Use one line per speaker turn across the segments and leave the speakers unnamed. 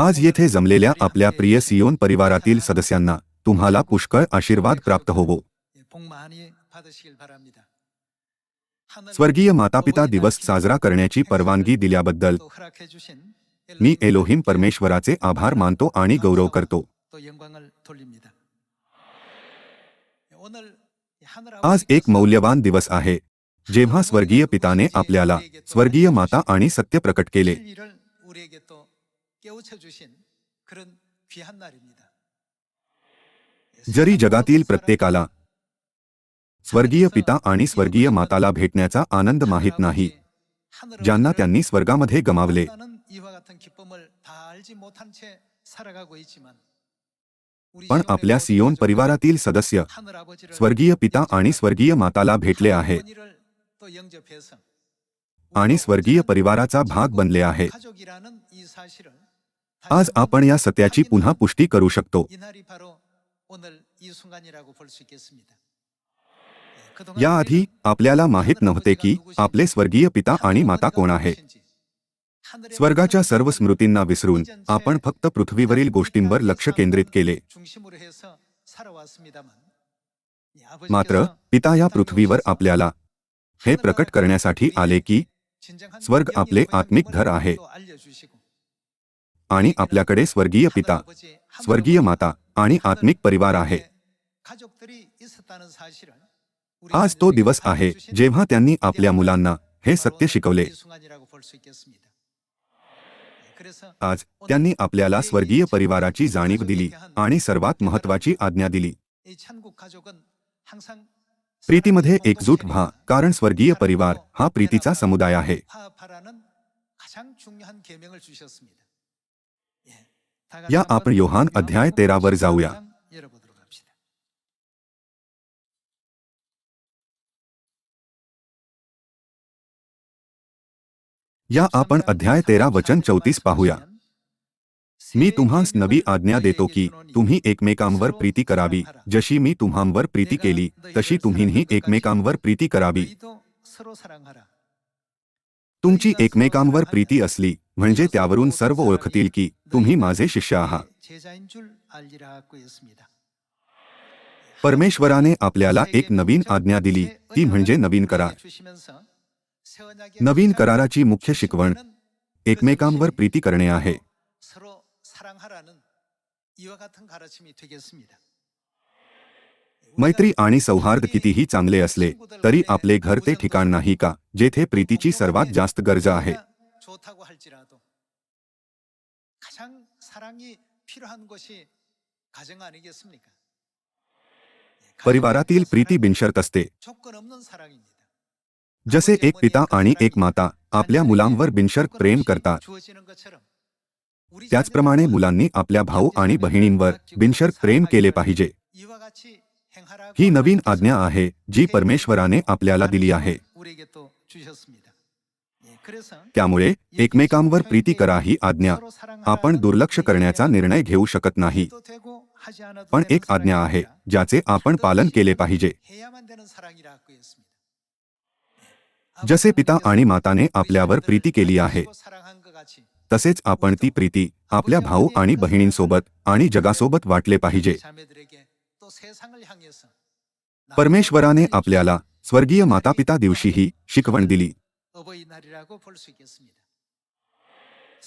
आज येथे जमलेल्या आपल्या प्रिय सियोन परिवारातील सदस्यांना तुम्हाला पुष्कळ आशीर्वाद प्राप्त होवो. स्वर्गीय मातापिता दिवस साजरा करण्याची परवानगी दिल्याबद्दल मी एलोहिम परमेश्वराचे आभार मानतो आणि गौरव करतो. आज एक मौल्यवान दिवस आहे. जेव्हा स्वर्गीय पिताने आपल्याला स्वर्गीय माता आणि सत्य प्रकट केले
깨우쳐 주신 그런 귀한 날입니다.
जरी जगातील प्रत्येकाला स्वर्गीय पिता आणि स्वर्गीय माताला भेटण्याचा आनंद माहीत नाही ज्यांना त्यांनी स्वर्गामध्ये गमावले
나는 이와 같은 기쁨을 다 알지 못한 채 살아가고 있지만 우리
पण
시온의
आपल्या
모든
सियोन
가족들,
परिवारातील सदस्य
하늘 아버지를
स्वर्गीय पिता आणि स्वर्गीय माताला भेटले आहे
어머니를 또 영접해서
आणि स्वर्गीय परिवाराचा भाग बनले आहे आज आपण या सत्याची पुन्हा पुष्टी करू शकतो. याआधी आपल्याला माहीत नव्हते की आपले स्वर्गीय पिता आणि माता कोण आहे? स्वर्गाच्या सर्व स्मृतींना विसरून आपण फक्त पृथ्वीवरील गोष्टींवर लक्ष केंद्रित केले. मात्र पिता या पृथ्वीवर आपल्याला हे प्रकट करण्यासाठी आले की स्वर्ग आपले आत्मिक धर आहे. आणि आपल्याकडे स्वर्गीय पिता स्वर्गीय माता आणि आत्मिक परिवार आहे. आज तो दिवस आहे जेव्हा त्यांनी आपल्या मुलांना हे सत्य शिकवले. आज त्यांनी आपल्याला स्वर्गीय परिवाराची जाणीव दिली आणि सर्वात महत्वाची आज्ञा दिली. प्रीतीमध्ये एकजूट व्हा कारण स्वर्गीय परिवार हा प्रीतीचा समुदाय आहे. या आपण योहान अध्याय तेरावर जाऊया। या आपण अध्याय तेरा वचन चौतीस पाहूया। मी तुम्हास नवी आज्ञा देतो की तुम्ही एकमेकांवर प्रीती करावी। जशी मी तुम्हांवर प्रीती केली तशी तुम्हीही एकमेकांवर प्रीती करावी। तुमची एकमेकांवर प्रीती असली म्हणजे त्यावरून सर्व ओळखतील की तुम्ही माझे शिष्य आहात. परमेश्वराने आपल्याला एक नवीन आज्ञा दिली ती म्हणजे नवीन करार नवीन कराराची मुख्य शिकवण एकमेकांवर प्रीती करणे आहे. मैत्री आणि सौहार्द कितीही चांगले असले तरी आपले घर ते ठिकाण नाही का जेथे प्रीतीची सर्वात जास्त गरजा आहे? परिवारातील प्रीती बिनशर्त असते. जसे एक पिता आणि एक माता आपल्या मुलांवर बिनशर्त प्रेम करतात. त्याचप्रमाणे मुलांनी आपल्या भाऊ आणि बहिणींवर बिनशर्त प्रेम केले पाहिजे. ही नवीन आज्ञा आहे जी परमेश्वराने आपल्याला दिली आहे. त्यामुळे एकमेकांवर प्रीती करा ही आज्ञा. आपण दुर्लक्ष करण्याचा निर्णय घेऊ शकत नाही. पण एक आज्ञा आहे ज्याचे आपण पालन केले पाहिजे. जसे पिता आणि माताने आपल्यावर प्रीती केली आहे तसेच आपण ती प्रीती आपल्या भाऊ आणि बहिणींसोबत आणि जगासोबत वाटले पाहिजे. परमेश्वराने आपल्याला स्वर्गीय मातापिता दिवशीही शिकवण दिली.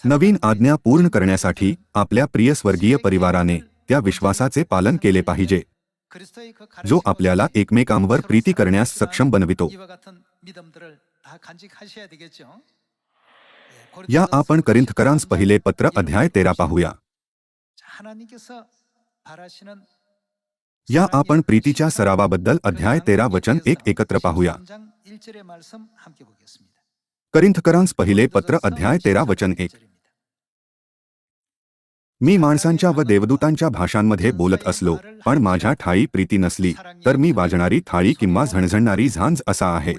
नवीन आज्ञा पूर्ण करण्यासाठी आपल्या प्रिय स्वर्गीय परिवाराने त्या विश्वासाचे पालन केले पाहिजे. जो आपल्याला एकमेकांवर प्रीती करण्यास सक्षम बनवितो. या आपण करिंथकरांस पहिले पत्र अध्याय तेरा पाहूया. या आपण प्रीतीच्या सरावाबद्दल अध्याय तेरा वचन एक एकत्र पाहूया. करिंथकरांस पहिले पत्र अध्याय तेरा वचन एक. मी माणसांच्या व देवदूतांच्या भाषांमध्ये बोलत असलो पण माझ्या ठाई प्रीती नसली तर मी वाजणारी थाळी किंवा झणझणणारी झांज असा आहे.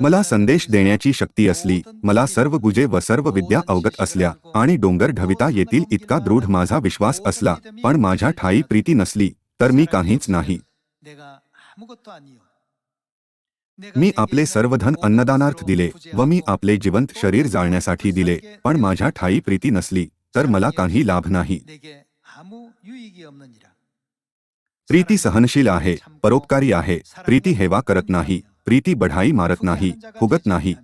मला संदेश देण्याची शक्ती असली मला सर्व गुजे व सर्व विद्या अवगत असल्या आणि डोंगर ढविता येतील इतका दृढ माझा विश्वास असला पण माझ्या ठाई प्रीती नसली तर मी काहीच नाही. मी आपले सर्वधन अन्नदानार्थ दिले व मी आपले जिवंत शरीर जाळण्यासाठी दिले पण माझ्या ठाई प्रीती नसली तर मला काही लाभ नाही. प्रीती सहनशील आहे परोपकारी आहे प्रीती हेवा करत नाही प्रीती बढाई मारत नाही, फुगत नाही।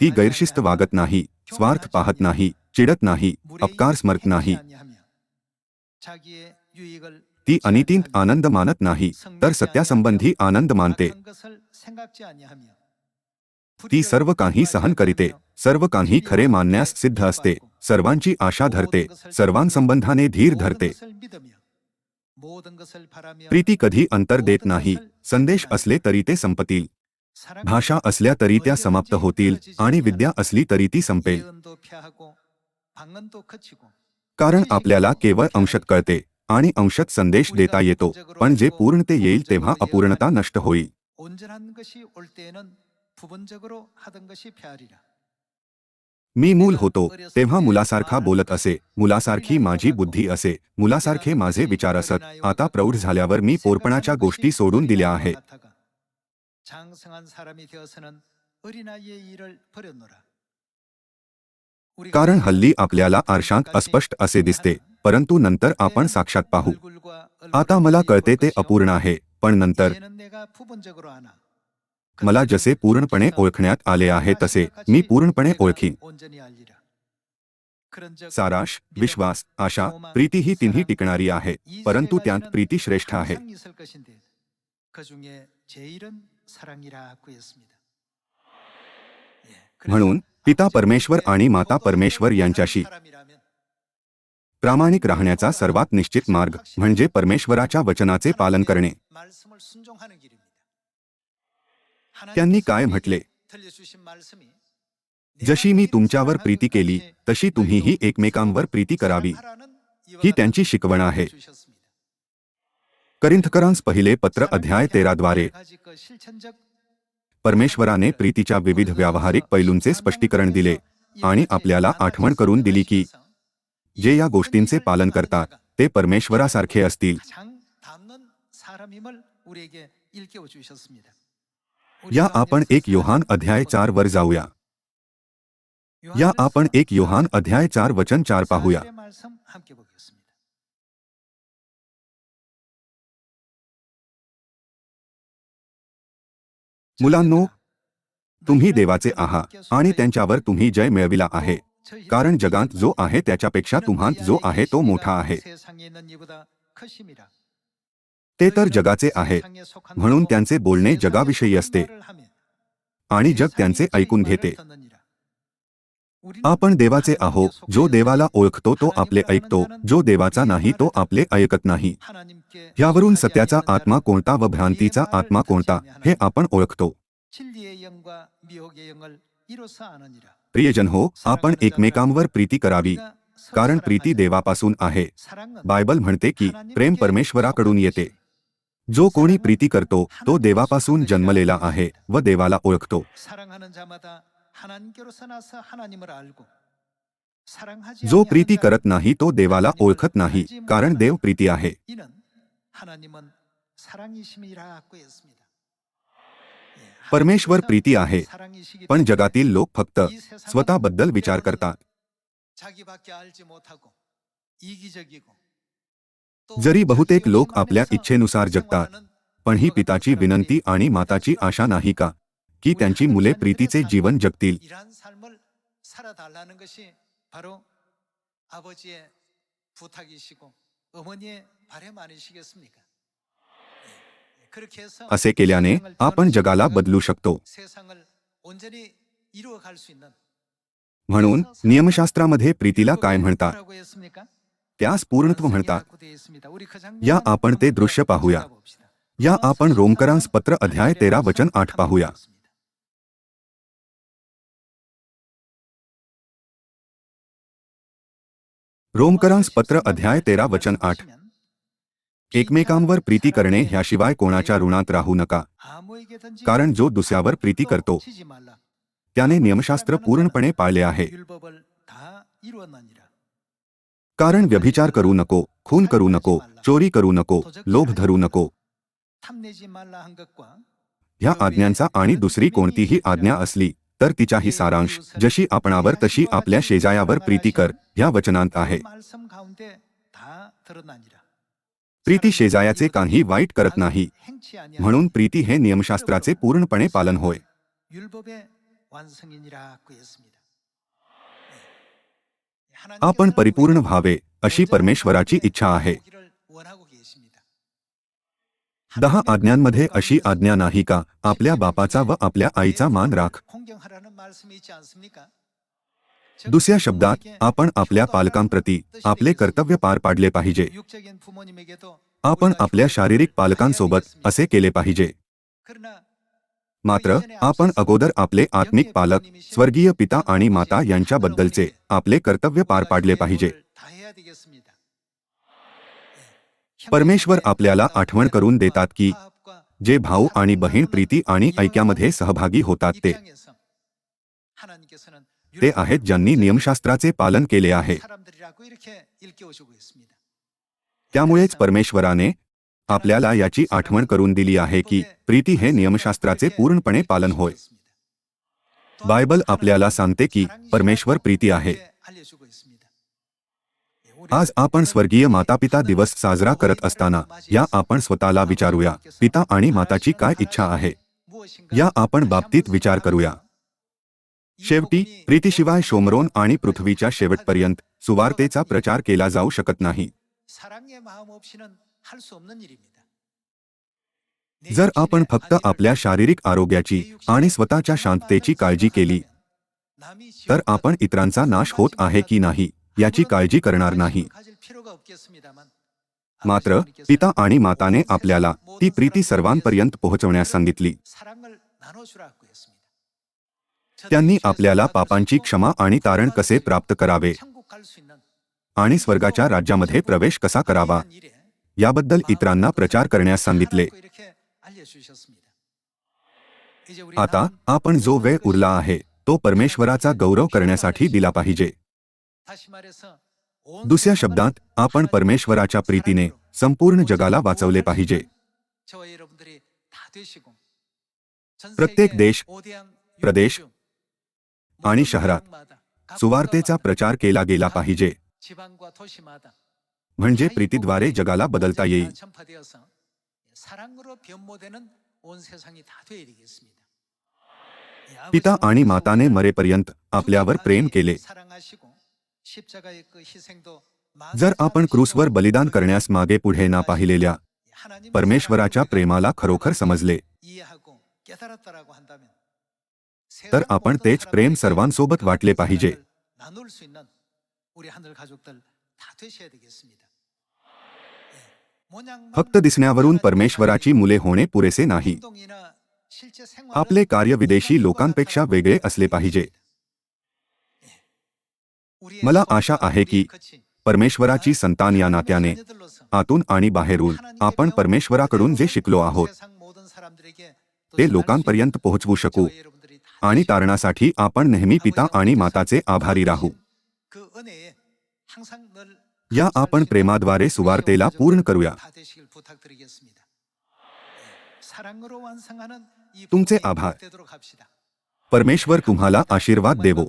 ती गैरशिस्त वागत नाही, स्वार्थ पाहत नाही, चिडत नाही, अपकार स्मरत नाही। ती अनितींत आनंद मानत नाही, तर सत्यासंबंधी आनंद मानते। ती सर्व काही सहन करीते, सर्व काही खरे मानण्यास सिद्ध असते, सर्वांची आशा धरते, सर्वांसंबंधाने धीर धरते। प्रीती कधी अंतर देत नाही संदेश असले तरी ते संपतील. भाषा असल्या तरी त्या समाप्त होतील आणि विद्या असली तरी ती संपेल. कारण आपल्याला केवळ अंशत कळते आणि अंशत संदेश देता येतो पण जे पूर्णते येईल तेव्हा अपूर्णता नष्ट होईल. मी मूल होतो तेव्हा मुलासारखा बोलत असे मुलासारखी माझी बुद्धी असे मुलासारखे माझे विचार असत. आता प्रौढ झाल्यावर मी पोरपणाच्या गोष्टी सोडून दिल्या
आहे
कारण हल्ली आपल्याला आरशांत अस्पष्ट असे दिसते परंतु नंतर आपण साक्षात पाहू. आता मला कळते ते अपूर्ण आहे पण नंतर मला जसे पूर्णपणे ओळखण्यात आले आहे तसे मी पूर्णपणे ओळखीन साराश विश्वास आशा प्रीती ही तिन्ही टिकणारी आहे परंतु त्यात प्रीती श्रेष्ठ आहे. म्हणून पिता परमेश्वर आणि माता परमेश्वर यांच्याशी प्रामाणिक राहण्याचा सर्वात निश्चित मार्ग म्हणजे परमेश्वराच्या वचनाचे पालन करणे. त्यांनी काय म्हटले? जशी मी तुमच्यावर प्रीती केली तशी तुम्हीही एकमेकांवर प्रीती करावी. ही त्यांची शिकवण आहे. करिंथकरांस पहिले पत्र अध्याय तेराद्वारे. परमेश्वराने प्रीतीच्या विविध व्यावहारिक पैलूंचे स्पष्टीकरण दिले आणि आपल्याला आठवण करून दिली की जे या गोष्टींचे पालन करतात ते परमेश्वरासारखे असतील. या आपण एक योहान अध्याय चार वर जाऊया. या आपण एक योहान अध्याय चार वचन चार पाहूया. मुलांनो तुम्ही देवाचे आहात आणि त्यांच्यावर तुम्ही जय मिळविला आहे. कारण जगात जो आहे त्याच्यापेक्षा तुम्हात जो आहे तो मोठा आहे. ते तर जगाचे आहे. म्हणून त्यांचे बोलणे जगाविषयी असते. आणि जग त्यांचे ऐकून घेते. आपण देवाचे आहो जो देवाला ओळखतो तो आपले ऐकतो जो देवाचा नाही तो आपले ऐकत नाही. यावरून सत्याचा आत्मा कोणता व भ्रांतीचा आत्मा कोणता हे आपण ओळखतो. प्रियजन हो आपण एकमेकांवर प्रीती करावी कारण प्रीती देवापासून आहे. बायबल म्हणते की प्रेम परमेश्वराकडून येते. जो कोणी प्रीती करतो तो देवापासून जन्मलेला आहे व देवाला ओळखतो. जो प्रीती करत नाही तो देवाला ओळखत नाही कारण देव प्रीती आहे. परमेश्वर प्रीती आहे पण जगातील लोक फक्त स्वतःबद्दल विचार करतात. जरी बहुतेक लोक आपल्या इच्छेनुसार जगतात पण ही पिताची विनंती आणि माताची आशा नाही का की त्यांची मुले प्रीतीचे जीवन जगतील? असे केल्याने आपण जगाला बदलू शकतो. म्हणून नियमशास्त्रामध्ये प्रीतीला काय म्हणतात? त्यास पूर्णत्व म्हणतात या आपण ते दृश्य पाहूया. या आपण रोमकरांस पत्र अध्याय तेरा वचन आठ पाहूया. रोमकरांस पत्र अध्याय तेरा वचन आठ. एकमेकांवर प्रीती करणे ह्याशिवाय कोणाच्या ऋणात राहू नका. कारण जो दुसऱ्यावर प्रीती करतो त्याने नियमशास्त्र पूर्णपणे पाळले आहे. कारण व्यभिचार करू नको खून करू नको चोरी करू नको लोभ धरू नको. ह्या आज्ञांचा आणि दुसरी कोणतीही आज्ञा असली तर तिचाही सारांश जशी आपणावर तशी आपल्या शेजायावर प्रीती कर ह्या वचनांत आहे. प्रीती शेजायाचे काही वाईट करत नाही. म्हणून प्रीती हे नियमशास्त्राचे पूर्णपणे पालन होय. आपण परिपूर्ण व्हावे अशी परमेश्वराची इच्छा आहे. दहा आज्ञांमध्ये अशी आज्ञा नाही का? आपल्या बापाचा व आपल्या आईचा मान राख. दुसऱ्या शब्दात आपण आपल्या पालकांप्रती आपले कर्तव्य पार पाडले पाहिजे. आपण आपल्या शारीरिक पालकांसोबत असे केले पाहिजे. मात्र आपण अगोदर आपले आत्मिक पालक स्वर्गीय पिता आणि माता यांच्याबद्दलचे आपले कर्तव्य पार पाडले पाहिजे. परमेश्वर आपल्याला आठवण करून देतात की जे भाऊ आणि बहीण प्रीती आणि ऐक्यामध्ये सहभागी होतात ते. ते आहेत ज्यांनी नियमशास्त्राचे पालन केले आहे. त्यामुळेच परमेश्वराने आपल्याला याची आठवण करून दिली आहे की प्रीती हे नियमशास्त्राचे पूर्णपणे पालन होय. बायबल आपल्याला सांगते की परमेश्वर प्रीती आहे. आज आपण स्वर्गीय मातापिता दिवस साजरा करत असताना या आपण स्वतःला विचारूया पिता आणि माताची काय इच्छा आहे? या आपण बाबतीत विचार करूया. शेवटी प्रीतीशिवाय शोमरोन आणि पृथ्वीच्या शेवटपर्यंत सुवार्तेचा प्रचार केला जाऊ शकत नाही. जर आपण फक्त आपल्या शारीरिक आरोग्याची आणि स्वतःच्या शांततेची काळजी केली तर आपण इतरांचा नाश होत आहे की नाही याची काळजी करणार नाही. मात्र पिता आणि माताने आपल्याला ती प्रीती सर्वांपर्यंत पोहोचवण्यास सांगितली. त्यांनी आपल्याला पापांची क्षमा आणि तारण कसे प्राप्त करावे? आणि स्वर्गाच्या राज्यामध्ये प्रवेश कसा करावा? याबद्दल इतरांना प्रचार करण्यास सांगितले. आता आपण जो वेळ उरला आहे तो परमेश्वराचा गौरव करण्यासाठी दिला पाहिजे. दुसऱ्या शब्दात आपण परमेश्वराच्या प्रीतीने संपूर्ण जगाला वाचवले पाहिजे.
प्रत्येक देश प्रदेश
आणि शहरात सुवार्तेचा प्रचार केला गेला पाहिजे. म्हणजे प्रीतीद्वारे जगाला बदलता येईल. पिता आणि माताने मरेपर्यंत आपल्यावर प्रेम केले. जर आपण क्रूसवर बलिदान करण्यास मागे पुढे ना पाहिलेल्या परमेश्वराच्या प्रेमाला खरोखर समजले. तर आपण तेच प्रेम सर्वांसोबत वाटले पाहिजे. फक्त दिसण्यावरून परमेश्वराची मुले होणे पुरेसे नाही. आपले कार्य विदेशी लोकांपेक्षा वेगळे असले पाहिजे. मला आशा आहे की परमेश्वराची संतान या नात्याने आतून आणि बाहेरून आपण परमेश्वराकडून जे शिकलो आहोत ते लोकांपर्यंत पोहोचवू शकू आणि तारणासाठी आपण नेहमी पिता आणि माताचे आभारी राहू. या आपण प्रेमाद्वारे सुवार्तेला पूर्ण करूया तुमचे आभार परमेश्वर तुम्हाला आशीर्वाद देवो.